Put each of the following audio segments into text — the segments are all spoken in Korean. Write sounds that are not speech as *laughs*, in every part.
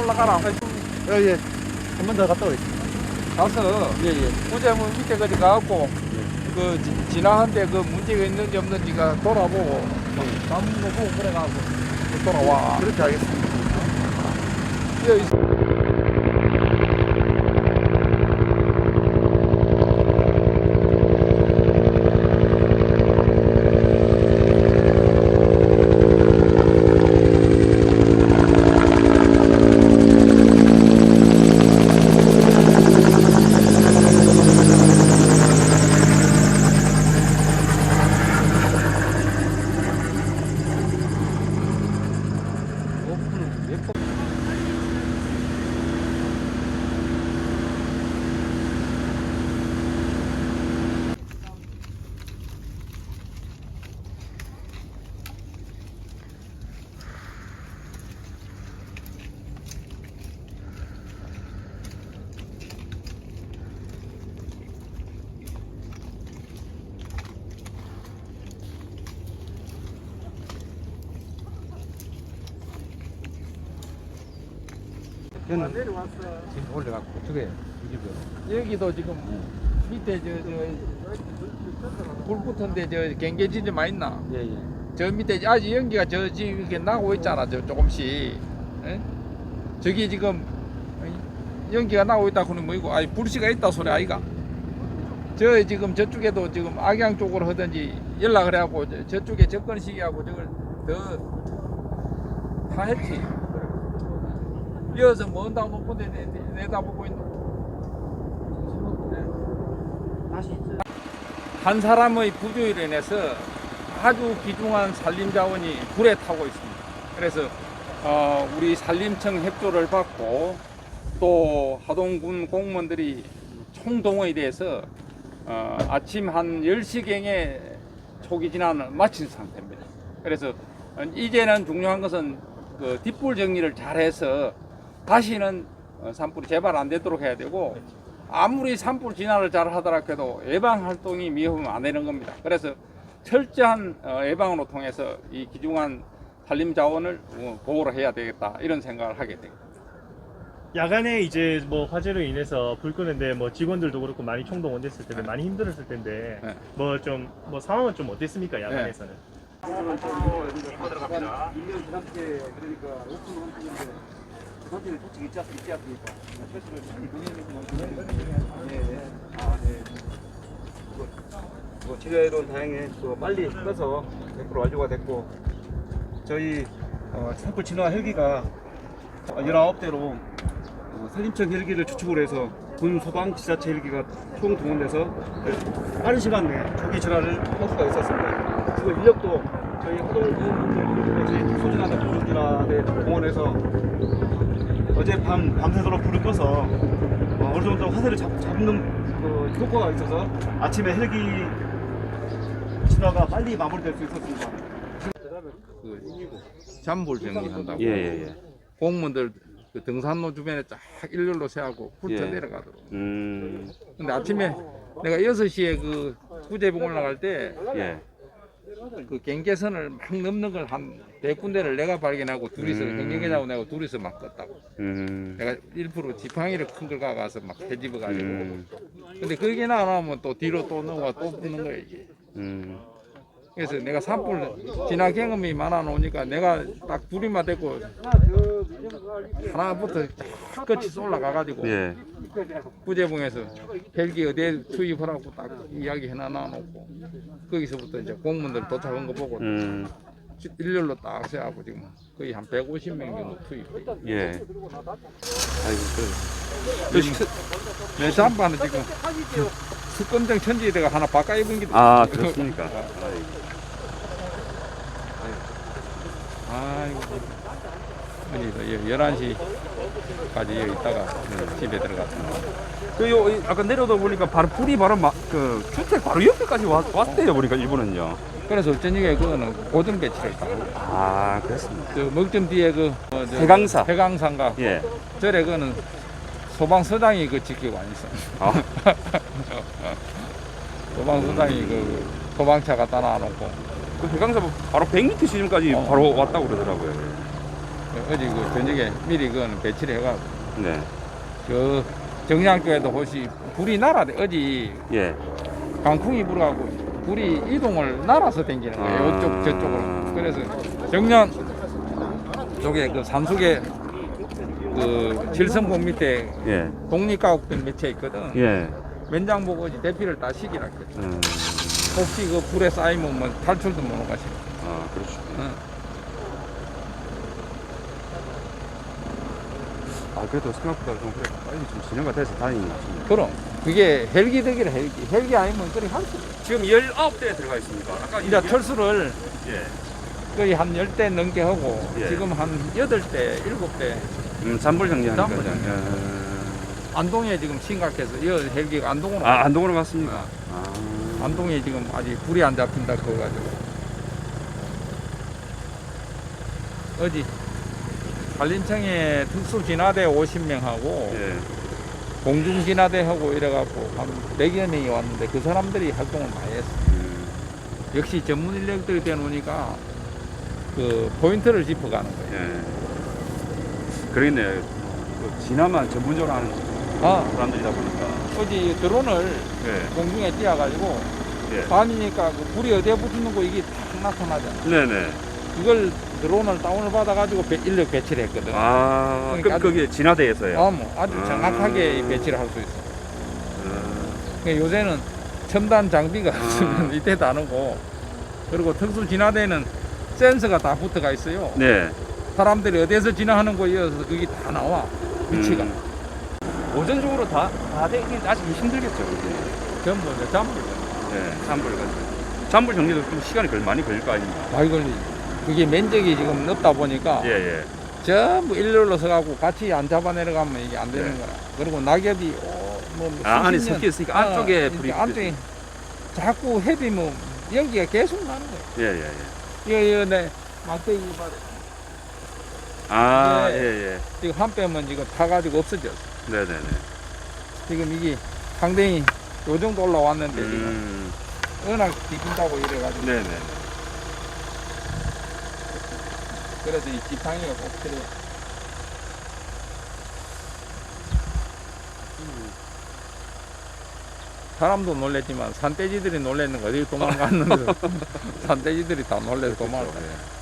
올라가라. 예, 예. 한 번 더 갔다 오겠습니다. 가서 예, 예. 구제문 밑에 까지 가갖고 그 지- 지나한데 그 문제가 있는지 없는지가 돌아보고 남은 거 보고 그래가지고 또 돌아와. 그렇게 하겠습니다. 여기 있- 저는 내려왔어. 지금 올라가고 저게 여기도 지금 밑에 저저불 붙은데 저 갱계지 좀 많이 있나? 예, 예. 저 밑에 아직 연기가 저 지금 이렇게 나고 있잖아. 저 조금씩. 예? 저기 지금 연기가 나고 있다 그러면 뭐이고 아니 불씨가 있다 소리 아이가. 저 지금 저쪽에도 지금 악양 쪽으로 하든지 연락을 해갖고 저- 저쪽에 접근 시기하고 저걸 더다 했지. 이어서 먼다 높은 데 내- 내- 내다보고 있는 한 사람의 부조로 인해서 아주 귀중한 산림 자원이 불에 타고 있습니다. 그래서 어, 우리 산림청 협조를 받고 또 하동군 공무원들이 총동원에 대해서 어, 아침 한 10시경에 초기 진화는 마친 상태입니다. 그래서 어, 이제는 중요한 것은 그 뒷불 정리를 잘해서 다시는 어, 산불이 재발 안 되도록 해야 되고 아무리 산불 진화를 잘 하더라도 예방 활동이 미흡하면 안 되는 겁니다. 그래서 철저한 어, 예방으로 통해서 이 귀중한 산림 자원을 어, 보호를 해야 되겠다 이런 생각을 하게 됩니다. 야간에 이제 뭐 화재로 인해서 불 끄는데 뭐 직원들도 그렇고 많이 총동원됐을 텐데 네. 많이 힘들었을 텐데 네. 뭐좀뭐 상황은 좀 어땠습니까 야간에서는? 들 어갑니다. 1년 지난주에 오픈을 한 주인데 그 전체는 솔직히 있지, 않- 있지 않습니까? 패스를 예. 아, 네. 뭐, 뭐 치료해도 다행히 또 빨리 떠서 100% 완료가 됐고 저희 어, 산불 진화 헬기가 19대로 어, 산림청 헬기를 주축으로 해서 군 소방 지자체 헬기가 총 동원돼서 빠른 시간 내에 초기 진화를 할 수가 있었습니다. 지금 인력도 저희 하동군 저희 소진하는 부르기라에 공원에서 어젯밤 밤새도록 불을 꺼서 어, 어느 정도 화세를 잡, 잡는 그 효과가 있어서 아침에 헬기 진화가 빨리 마무리될 수 있었습니다. 그 잠불 정리한다고 예, 예, 예. 공무원들 그 등산로 주변에 쫙 일렬로 세하고 훑어 예. 내려가도록. 음, 근데 아침에 내가 6시에 그 구제봉 올라갈 때 예. 그 경계선을 막 넘는 걸 한 네 군데를 내가 발견하고 둘이서 음. 경계자하고 내가 둘이서 막 껐다고. 음, 내가 일부러 지팡이를 큰 걸 가가서 막 헤집어 가지고. 음, 근데 그게 나 나오면 또 뒤로 또 넘어가 또 붙는 거야 이게. 음, 그래서 내가 산불 진화 경험이 많아 놓으니까 내가 딱 둘이만 됐고 하나부터 끝이 올라가 가지고 예. 구제봉에서 헬기 어디에 투입하라고 딱 이야기 해놔 놓고 거기서부터 이제 공무원들 도착한 거 보고 음, 일렬로 딱 세하고 지금 거의 한 150명 정도 투입돼. 예. 아이고, 그, 그 식사, 내 잠바는 지금 수검정 천지에다가 하나 바꿔 입은 게 아, 그렇습니까? 아이고. 어디서 11시까지 여기 있다가 집에 들어갔습니다. 그, 요, 이- 아까 내려다 보니까 바로 불이 바로 막, 그, 주택 바로 옆에까지 왔, 왔대요, 보니까 일본은요. 그래서 저녁에 그거는 고정 배치를 다 하고 아, 그렇습니다. 저 먹점 뒤에 그 어, 저 해강사. 해강산가 예. 절에 그거는 소방서장이 그 지키고 안 있어. 아, *laughs* 소방서장이 그 소방차 갖다 놔놓고 그 해강사 바로 100m 시점까지 어. 바로 왔다고 그러더라고요. 어제 그 저녁에 미리 그거는 배치를 해가지고 네. 저 정량 쪽에도 혹시 불이 날아대 어제 예. 강풍이 불어가고 불이 이동을 날아서 댕기는 거예요. 아. 이쪽 저쪽으로. 그래서 정량 쪽에 그 산속에 그 질성봉 밑에 예. 독립가옥들 밑에 있거든. 예. 면장 보고 대피를 다 시키라 했거든. 음. 혹시 그 불에 쌓이면 뭐 탈출도 못 가시. 아, 그렇죠. 응. 아, 그래도 생각보다 좀 그래. 빨리 좀 진행가 돼서 다행인 것 같습니다. 그럼 그게 헬기 덕이라 헬기. 헬기 아니면 그리 할수 없어. 지금 19대에 들어가 있습니다. 아까 이제 철수를 예. 거의 한 10대 넘게 하고 예. 지금 한 8대, 7대 음, 잔불 정리하니까. 잔불 정리. 예. 안동에 지금 심각해서 이 헬기가 안동으로 아, 안동으로 갔습니까? 아. 아. 안동에 지금 아직 불이 안 잡힌다 그거 가지고 어디 산림청에 특수 진화대 50명 하고 예. 공중 진화대 하고 이래갖고 한 100여 명이 왔는데 그 사람들이 활동을 많이 했어. 음. 역시 전문 인력들이 되놓으니까 그 포인트를 짚어가는 거예요. 예. 그러겠네요. 그 진화만 전문적으로 하는 아 사람들이다 보니까. 어제 이 드론을 예. 공중에 띄워가지고 예. 밤이니까 그 불이 어디에 붙는 거 이게 딱 나타나잖아. 네네. 그걸 드론을 다운을 받아가지고 배- 인력 배치를 했거든. 아, 그, 그러니까 거기 진화대에서요. 아, 뭐 아주 아. 정확하게 배치를 할 수 있어. 음. 그러니까 요새는 첨단 장비가 아. 없으면 *laughs* 이때 다르고 그리고 특수 진화대는 센서가 다 붙어가 있어요. 네. 사람들이 어디에서 진화하는 거에 이어서 그게 다 나와 위치가 음. 오전적으로 다, 다 되긴 아직 힘들겠죠. 전부 이제 잠불 네, 잔불 가지고. 잔불 정리도 좀 시간이 걸, 많이 걸릴 거 아닙니까? 많이 걸리지. 그게 면적이 지금 넓다 보니까 예, 예. 전부 일렬로 서가고 같이 안 잡아 내려가면 이게 안 되는 네. 거라. 그리고 낙엽이 어, 뭐 아, 안에 수십 년- 섞여 있으니까 어, 안쪽에 불이. 안쪽에 자꾸 헤비 뭐 연기가 계속 나는 거야. 예, 예, 예. 이거 이거 내 막대기 봐라. 아, 네. 예, 예. 지금 한 뼘은 지금 타가지고 없어졌어. 네네네. 지금 이게 상당히 요 정도 올라왔는데 지금 음, 워낙 뒤진다고 이래가지고 네네. 그래서 이 지팡이가 꼭 필요해. 사람도 놀랬지만 산돼지들이 놀랬는 거 어디 도망갔는데 *laughs* 산돼지들이 다 놀래서 도망을 가요.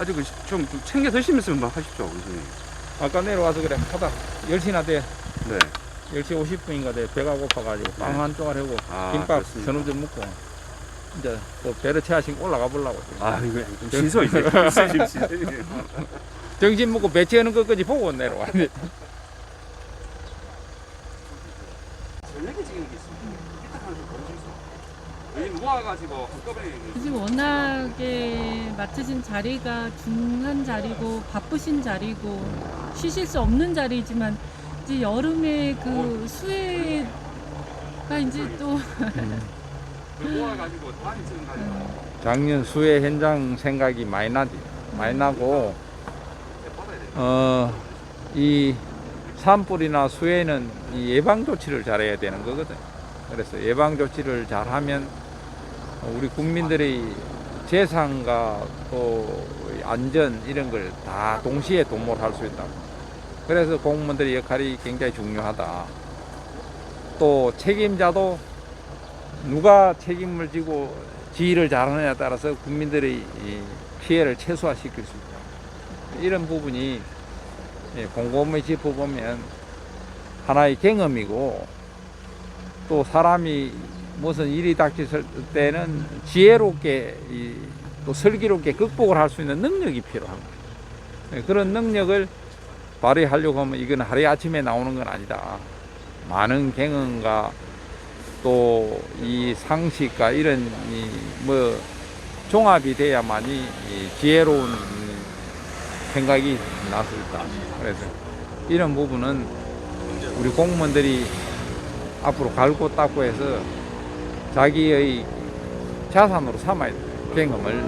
아주 그, 좀, 좀 챙겨 드시면서 막 하십시오, 선생님. 아까 내려와서 그래 하다 10시나 돼 네. 10시 50분인가 돼 배가 고파가지고 빵 네. 한 조각 하고 아, 김밥 그렇습니다. 저녁 좀 먹고 이제 또 배를 채하시고 올라가 보려고. 아, 이거 좀 신서 이제. 지금 *laughs* 신서. 정신 먹고 배 채우는 것까지 보고 내려왔는데 전략이 지금 있습니다. 여기 모아 가지고 한꺼번에. 지금 워낙에 맡으신 자리가 중한 자리고 바쁘신 자리고 쉬실 수 없는 자리지만 이제 여름에 그 수해가 이제 또 모아가지고 다리 지금 가지고. 작년 수해 현장 생각이 많이 나지 많이 나고 받아야 돼. 어, 이 산불이나 수해는 이 예방 조치를 잘해야 되는 거거든. 그래서 예방 조치를 잘하면 우리 국민들의 재산과 또 안전 이런 걸 다 동시에 도모할 수 있다. 그래서 공무원들의 역할이 굉장히 중요하다. 또 책임자도 누가 책임을 지고 지휘를 잘하느냐에 따라서 국민들의 이 피해를 최소화시킬 수 있다. 이런 부분이 예, 곰곰이 짚어보면 하나의 경험이고 또 사람이 무슨 일이 닥쳤을 때는 지혜롭게 이, 또 슬기롭게 극복을 할 수 있는 능력이 필요합니다. 예, 그런 능력을 발휘하려고 하면 이건 하루에 아침에 나오는 건 아니다. 많은 경험과 또 이 상식과 이런 이 뭐 종합이 돼야만이 이 지혜로운 생각이 날 수 있다. 그래서 이런 부분은 우리 공무원들이 앞으로 갈고 닦고 해서 자기의 자산으로 삼아야 돼. 경험을.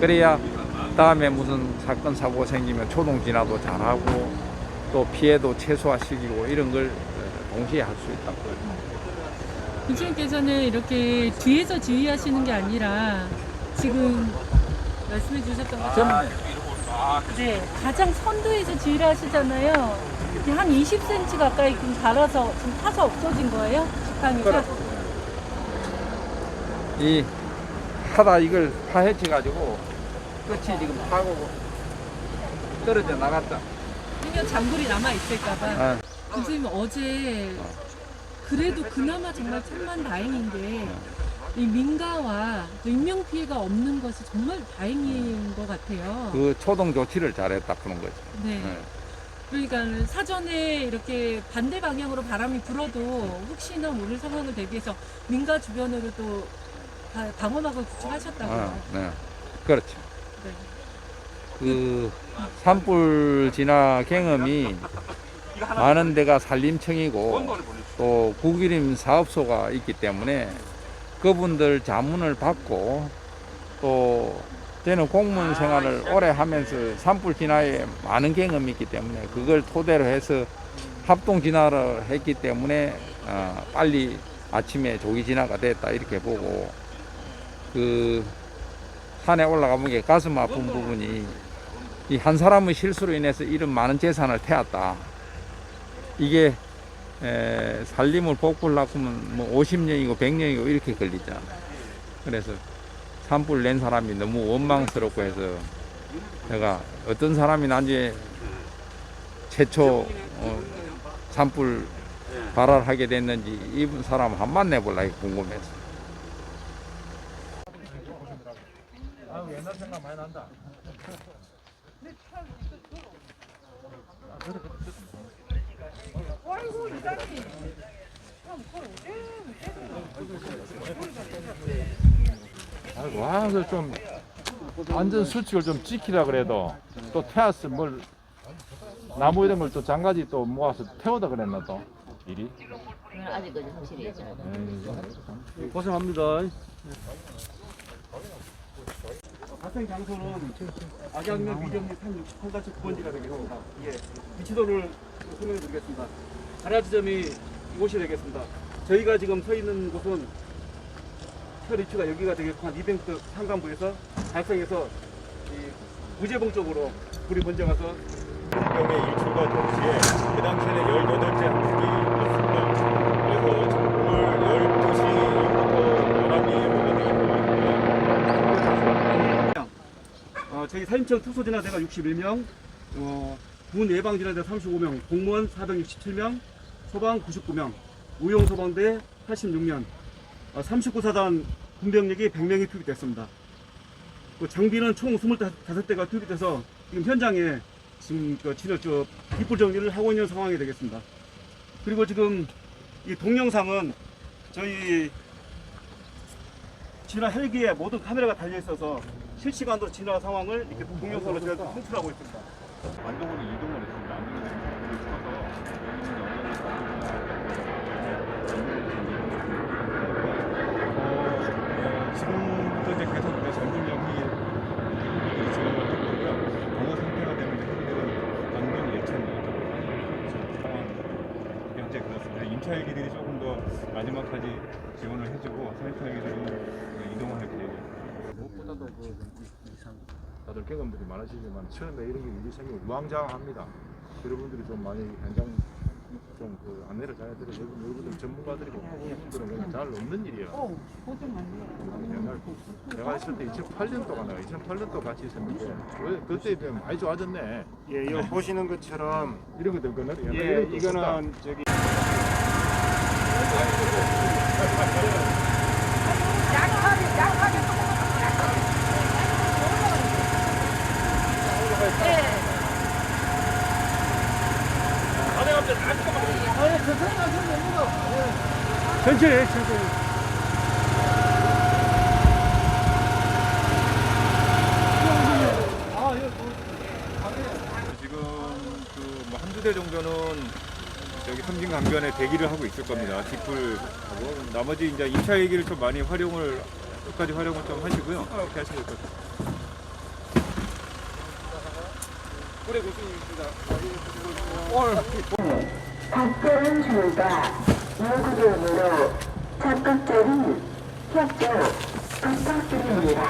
그래야 다음에 무슨 사건, 사고가 생기면 초동 진화도 잘하고 또 피해도 최소화시키고 이런 걸 동시에 할 수 있다. 교수님께서는 이렇게 뒤에서 지휘하시는 게 아니라 지금 말씀해 주셨던 것처럼 전 네, 가장 선두에서 지휘를 하시잖아요. 한 20cm 가까이 지금 갈아서 지금 타서 없어진 거예요? 지팡이가? 이 하다 이걸 파헤쳐 가지고 끝이 지금 파고 떨어져 나갔다. 그러면 장굴이 남아 있을까봐. 아, 선생님 어제 그래도 그나마 정말 천만 다행인데 이 민가와 또 인명 피해가 없는 것이 정말 다행인 것 같아요. 그 초동 조치를 잘했다 그런 거죠. 네. 네. 그러니까 사전에 이렇게 반대 방향으로 바람이 불어도 혹시나 모를 상황을 대비해서 민가 주변으로 또 다- 방어막을 구축하셨다고요. 아, 네. 그렇죠. 네. 그 산불 진화 경험이 많은 데가 산림청이고 또 국유림 사업소가 있기 때문에 그분들 자문을 받고 또 저는 공무원 생활을 오래 하면서 산불 진화에 많은 경험이 있기 때문에 그걸 토대로 해서 합동 진화를 했기 때문에 어, 빨리 아침에 조기 진화가 됐다 이렇게 보고 그 산에 올라가 보니까 가슴 아픈 부분이 이 한 사람의 실수로 인해서 이런 많은 재산을 태웠다. 이게 에, 살림을 복구하려고 하면 뭐 50년이고 100년이고 이렇게 걸리잖아. 그래서 산불 낸 사람이 너무 원망스럽고 해서 내가 어떤 사람이 나중에 최초 어, 산불 발활하게 됐는지 이 사람 한번 내볼라 궁금해서. 아이고, 와서 좀 안전 수칙을 좀 지키라 그래도. 또 태웠을 뭘 나무 이런 걸 또 장가지 또 모아서 태우다 그랬나 또? 일이 아직까지 확실히 잘. 고생합니다. 발생 장소는 악양면 미정리 3 9번지가 되겠습니다. 예, 위치도를 설명해 드리겠습니다. 가라 지점이 이곳이 되겠습니다. 저희가 지금 서 있는 곳은 혈 위치가 여기가 되겠고 한 200m 상간부에서 발생해서 이 무제봉 쪽으로 불이 번져 가서 병의 일출과 동시에 그 당시에는 18째 항축이었습니다. 그래서 오늘 12시 이후부터 바람이 예보가 되고 어, 저희 사임청 특수진화대가 61명, 어, 군 예방진화대 35명, 공무원 467명, 소방 99명, 우용소방대 86명, 어, 39사단 군병력이 100명이 투입됐습니다. 그 장비는 총 25대가 투입돼서 지금 현장에 지금 그 저, 뒷불 정리를 하고 있는 상황이 되겠습니다. 그리고 지금 이 동영상은 저희 진화 헬기에 모든 카메라가 달려 있어서 실시간으로 진화 상황을 이렇게 동영상으로 제가 송출하고 있습니다. 완동으로 이동을 했습니다. 안동에서 불을 쳐서 지금부터 이제 계속 이제 전진력이 진행을 할 거고요. 방어 상태가 되면 이제 헬기들은 안동 예천이 상황 현재 그렇습니다. 임차 헬기들이 조금 더 마지막까지 지원을 해주고 상입차 헬기들은 이동을 할 계획입니다. 무엇보다도 그 이상 다들 경험들이 많으시지만 처음에 이런 게 일이 생기면 우왕좌왕합니다. 여러분들이 좀 많이 현장 좀그 안내를 잘 해드려 여러분 여러분들 전문가들이고 그분들은 그냥 잘 없는 일이에요. 옛날 내가 있을 때 2008년 동안 내가 2008년 도 같이 있었는데 왜 그때 비하면 많이 좋아졌네. 예, 이거 보시는 것처럼 이런 것들 옛날에 예. 이거는 저기 천천히, 천천히. 지금 그뭐 한두 대 정도는 여기 섬진 강변에 대기를 하고 있을 겁니다. 뒷불하고 나머지 이제 2차 얘기를 좀 많이 활용을 끝까지 활용을 좀 하시고요. 그렇게 하시면 될것 같아요. 각별한 조가 네, 네, 네. 무기용으로 적극적인 협조 부탁드립니다.